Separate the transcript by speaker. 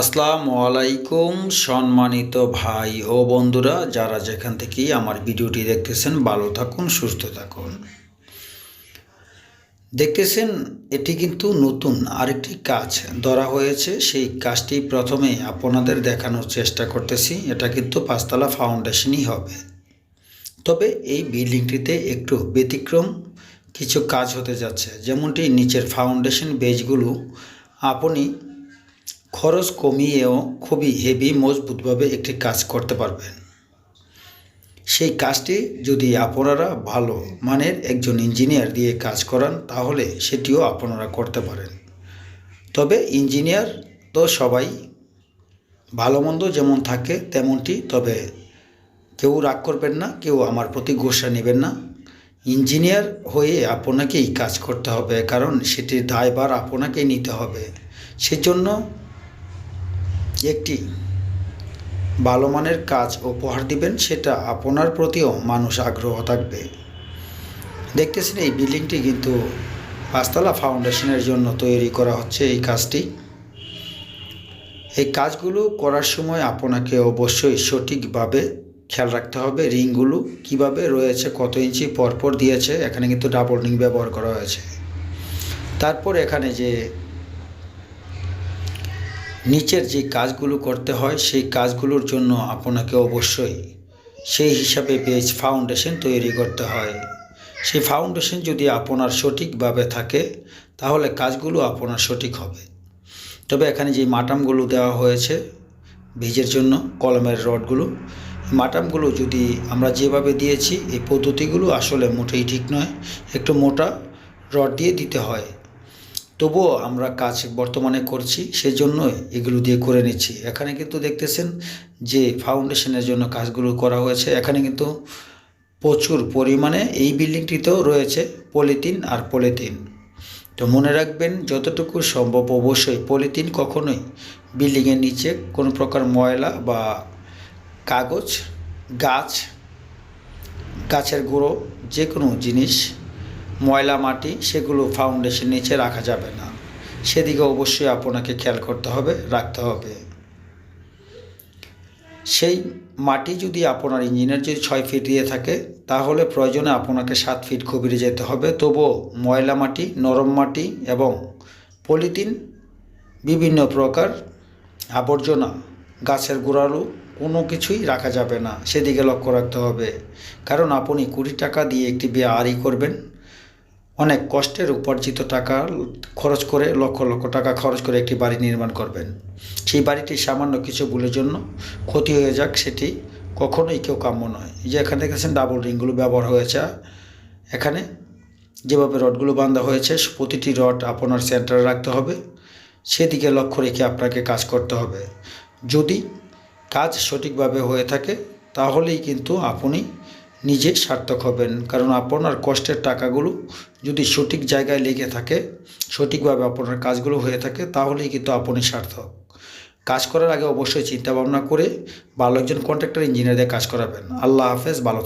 Speaker 1: আসসালামু আলাইকুম, সম্মানিত ভাই ও বন্ধুরা, যারা যেখান থেকেই আমার ভিডিওটি দেখতেছেন, ভালো থাকুন, সুস্থ থাকুন। দেখতেছেন, এটি কিন্তু নতুন আরেকটি কাজ ধরা হয়েছে। সেই কাজটি প্রথমে আপনাদের দেখানোর চেষ্টা করতেছি। এটা কিন্তু পাঁচতলা ফাউন্ডেশনই হবে। তবে এই বিল্ডিংটিতে একটু ব্যতিক্রম কিছু কাজ হতে যাচ্ছে। যেমনটি নিচের ফাউন্ডেশন বেজগুলো, আপনি খরচ কমিয়েও খুবই হেভি মজবুতভাবে একটি কাজ করতে পারবেন। সেই কাজটি যদি আপনারা ভালো মানের একজন ইঞ্জিনিয়ার দিয়ে কাজ করান, তাহলে সেটিও আপনারা করতে পারেন। তবে ইঞ্জিনিয়ার তো সবাই, ভালো মন্দ যেমন থাকে তেমনটি, তবে কেউ রাগ করবেন না, কেউ আমার প্রতি গোসা নেবেন না। ইঞ্জিনিয়ার হয়ে আপনাকেই কাজ করতে হবে, কারণ সেটির দায়ভার আপনাকেই নিতে হবে। সেজন্য একটি ভালো মানের কাজ উপহার দিবেন, সেটা আপনার প্রতিও মানুষ আগ্রহ থাকবে। দেখতেছেন এই বিল্ডিংটি কিন্তু পাঁচতলা ফাউন্ডেশনের জন্য তৈরি করা হচ্ছে এই কাজটি। এই কাজগুলো করার সময় আপনাকে অবশ্যই সঠিকভাবে খেয়াল রাখতে হবে, রিংগুলো কীভাবে রয়েছে, কত ইঞ্চি পরপর দিয়েছে, এখানে কিন্তু ডাবল রিং ব্যবহার করা হয়েছে। তারপর এখানে যে নিচের যে কাজগুলো করতে হয়, সেই কাজগুলোর জন্য আপনাকে অবশ্যই সেই হিসাবে বেজ ফাউন্ডেশন তৈরি করতে হয়। সেই ফাউন্ডেশন যদি আপনার সঠিকভাবে থাকে, তাহলে কাজগুলো আপনার সঠিক হবে। তবে এখানে যে মাটামগুলো দেওয়া হয়েছে, বীজের জন্য, কলমের রডগুলো মাটামগুলো যদি আমরা যেভাবে দিয়েছি, এই পদ্ধতিগুলো আসলে মোটেই ঠিক নয়। একটু মোটা রড দিয়ে দিতে হয়। তবুও আমরা কাজ বর্তমানে করছি সেজন্য এগুলো দিয়ে করে নিচ্ছি। এখানে কিন্তু দেখতেছেন যে ফাউন্ডেশনের জন্য কাজগুলো করা হয়েছে। এখানে কিন্তু প্রচুর পরিমাণে এই বিল্ডিংটিতেও রয়েছে পলিথিন আর পলিথিন। তো মনে রাখবেন, যতটুকু সম্ভব অবশ্যই পলিথিন কখনোই বিল্ডিংয়ের নিচে কোনো প্রকার ময়লা বা কাগজ, গাছ, গাছের গুঁড়ো যে কোনো জিনিস ময়লা, মাটি সেগুলো ফাউন্ডেশন নিচে রাখা যাবে না। সেদিকে অবশ্যই আপনাকে খেয়াল করতে হবে, রাখতে হবে। সেই মাটি যদি আপনার ইঞ্জিনের যদি ছয় ফিট দিয়ে থাকে, তাহলে প্রয়োজনে আপনাকে সাত ফিট গভীরে যেতে হবে। তবুও ময়লা মাটি, নরম মাটি এবং পলিথিন বিভিন্ন প্রকার আবর্জনা, গাছের গোড়ালু কোনো কিছুই রাখা যাবে না। সেদিকে লক্ষ্য রাখতে হবে। কারণ আপনি কুড়ি টাকা দিয়ে একটি বিয়ে আড়ি করবেন অনেক কষ্টের উপার্জিত টাকা খরচ করে লক্ষ লক্ষ টাকা খরচ করে একটি বাড়ি নির্মাণ করবেন। সেই বাড়িটি সামান্য কিছু ভুলের জন্য ক্ষতি হয়ে যাক সেটি কখনোই কেউ কাম্য নয়। যে এখানে দেখেছেন ডাবল রিংগুলো ব্যবহার হয়েছে। এখানে যেভাবে রডগুলো বাঁধা হয়েছে, প্রতিটি রড আপনার সেন্টারে রাখতে হবে। সেদিকে লক্ষ্য রেখে আপনাকে কাজ করতে হবে। যদি কাজ সঠিকভাবে হয়ে থাকে, তাহলেই কিন্তু আপনি নিজে সার্থক হবেন। কারণ আপনার কষ্টের টাকাগুলো যদি সঠিক জায়গায় লেগে থাকে, সঠিকভাবে আপনার কাজগুলো হয়ে থাকে, তাহলেই কিন্তু আপনি সার্থক। কাজ করার আগে অবশ্যই চিন্তা ভাবনা করে ভালো একজন কন্ট্রাক্টর দিয়ে কাজ করাবেন। আল্লাহ হাফেজ, ভালো